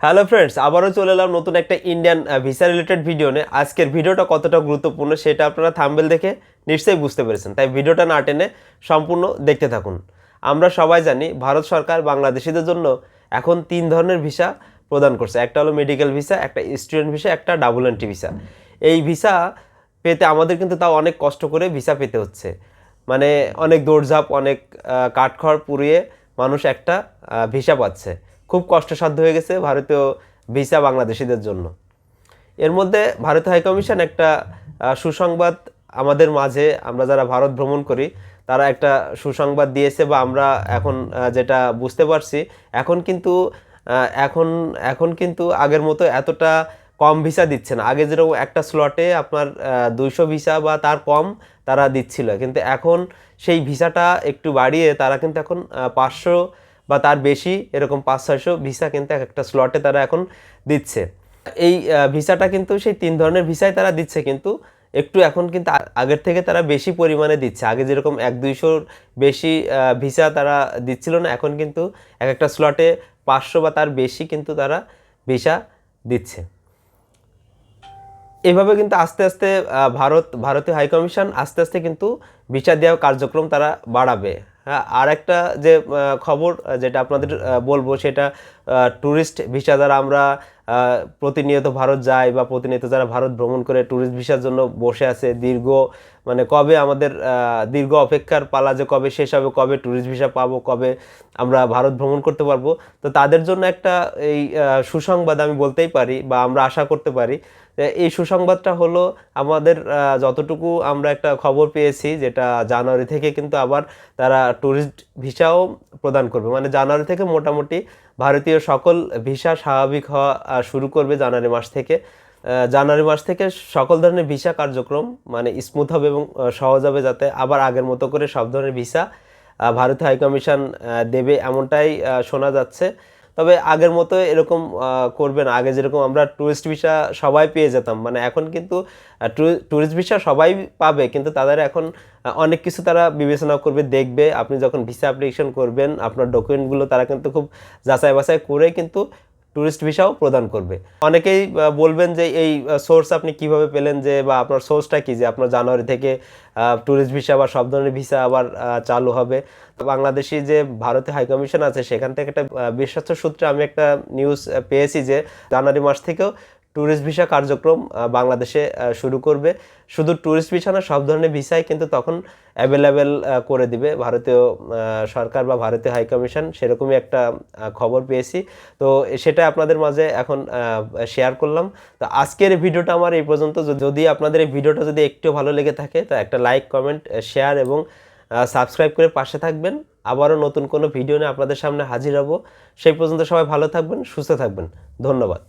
Hello friends আবারও চলে এলাম নতুন একটা ইন্ডিয়ান ভিসা রিলেটেড ভিডিও নিয়ে। আজকের ভিডিওটা কতটা গুরুত্বপূর্ণ সেটা আপনারা থাম্বেল দেখে নিশ্চয়ই বুঝতে পেরেছেন। তাই ভিডিওটা না টেনে সম্পূর্ণ দেখতে থাকুন। আমরা সবাই জানি ভারত সরকার বাংলাদেশিদের জন্য এখন তিন ধরনের ভিসা প্রদান করছে। একটা হলো মেডিকেল ভিসা একটা স্টুডেন্ট ভিসা একটা ডাবল এন্ট্রি ভিসা এই ভিসা পেতে আমাদের কিন্তু তাও অনেক কষ্ট করে ভিসা পেতে হচ্ছে। মানে অনেক দৌড়ঝাঁপ, অনেক কাঠখড় পুড়িয়ে মানুষ একটা ভিসা পাচ্ছে। খুব কষ্টসাধ্য হয়ে গেছে ভারতীয় ভিসা বাংলাদেশিদের জন্য। এর মধ্যে ভারতীয় হাইকমিশন একটা সুসংবাদ আমাদের মাঝে, আমরা যারা ভারত ভ্রমণ করি, তারা একটা সুসংবাদ দিয়েছে বা আমরা এখন যেটা বুঝতে পারছি, এখন কিন্তু এখন এখন কিন্তু আগের মতো এতটা কম ভিসা দিচ্ছে না। আগে যেরকম একটা স্লটে আপনার দুইশো ভিসা বা তার কম তারা দিচ্ছিল, কিন্তু এখন সেই ভিসাটা একটু বাড়িয়ে তারা কিন্তু এখন পাঁচশো বা তার বেশি এরকম পাঁচ ছয়শো ভিসা কিন্তু এক একটা স্লটে তারা এখন দিচ্ছে। এই ভিসাটা কিন্তু সেই তিন ধরনের ভিসাই তারা দিচ্ছে কিন্তু একটু এখন কিন্তু আগের থেকে তারা বেশি পরিমাণে দিচ্ছে। আগে যেরকম এক দুইশোর বেশি ভিসা তারা দিচ্ছিল না, এখন কিন্তু এক একটা স্লটে পাঁচশো বা তার বেশি কিন্তু তারা ভিসা দিচ্ছে। এভাবে কিন্তু আস্তে আস্তে ভারত, ভারতীয় হাইকমিশন আস্তে আস্তে কিন্তু ভিসা দেওয়ার কার্যক্রম তারা বাড়াবে। আর একটা যে খবর যেটা আপনাদের বলব সেটা ট্যুরিস্ট ভিসা দ্বারা আমরা প্রতিনিয়ত ভারত যায় বা প্রতিনিয়ত যারা ভারত ভ্রমণ করে ট্যুরিস্ট ভিসার জন্য বসে আছে, দীর্ঘ মানে কবে আমাদের দীর্ঘ অপেক্ষার পালা যে কবে শেষ হবে, কবে ট্যুরিস্ট ভিসা পাবো, কবে আমরা ভারত ভ্রমণ করতে পারব, তো তাদের জন্য একটা এই সুসংবাদ আমি বলতেই পারি বা আমরা আশা করতে পারি এই সুসংবাদটা হলো আমাদের যতটুকু আমরা একটা খবর পেয়েছি যেটা জানুয়ারি থেকে কিন্তু আবার তারা ট্যুরিস্ট ভিসাও প্রদান করবে। মানে জানুয়ারি থেকে মোটামুটি ভারতীয় সকল ভিসা স্বাভাবিক হওয়া শুরু করবে জানুয়ারি মাস থেকে। জানুয়ারি মাস থেকে সকল ধরনের ভিসা কার্যক্রম মানে স্মুথ হবে এবং সহজ হবে যাতে আবার আগের মতো করে সব ধরনের ভিসা ভারতীয় হাইকমিশন দেবে এমনটাই শোনা যাচ্ছে। তবে আগের মতো এরকম করবেন আগে যেরকম আমরা ট্যুরিস্ট ভিসা সবাই পেয়ে যেতাম। মানে এখন কিন্তু টুরিস্ট ভিসা সবাই পাবে, কিন্তু তাদের এখন অনেক কিছু তারা বিবেচনা করবে, দেখবে। আপনি যখন ভিসা অ্যাপ্লিকেশন করবেন, আপনার ডকুমেন্টগুলো তারা কিন্তু খুব যাচাই বাছাই করে কিন্তু ট্যুরিস্ট ভিসাও প্রদান করবে। অনেকেই বলবেন যে এই সোর্স আপনি কীভাবে পেলেন যে বা আপনার সোর্সটা কি? যে আপনার জানুয়ারি থেকে ট্যুরিস্ট ভিসা বা সব ধরনের ভিসা আবার চালু হবে। বাংলাদেশি যে ভারতে হাই কমিশন আছে সেখান থেকে একটা আহ, বিশ্বস্ত সূত্রে আমি একটা নিউজ পেয়েছি যে জানুয়ারি মাস থেকেও ট্যুরিস্ট ভিসা কার্যক্রম বাংলাদেশে শুরু করবে। শুধু ট্যুরিস্ট ভিসা না, সব ধরনের ভিসাই কিন্তু তখন অ্যাভেলেবেল করে দিবে। ভারতীয় সরকার বা ভারতীয় হাই কমিশন সেরকমই একটা খবর পেয়েছি। তো সেটা আপনাদের মাঝে এখন শেয়ার করলাম। তো আজকের ভিডিওটা আমার এই পর্যন্ত। যদি আপনাদের এই ভিডিওটা যদি একটু ভালো লেগে থাকে, তো একটা লাইক কমেন্ট শেয়ার এবং সাবস্ক্রাইব করে পাশে থাকবেন। আবারও নতুন কোনো ভিডিও নিয়ে আপনাদের সামনে হাজির হব। সেই পর্যন্ত সবাই ভালো থাকবেন, সুস্থ থাকবেন। ধন্যবাদ।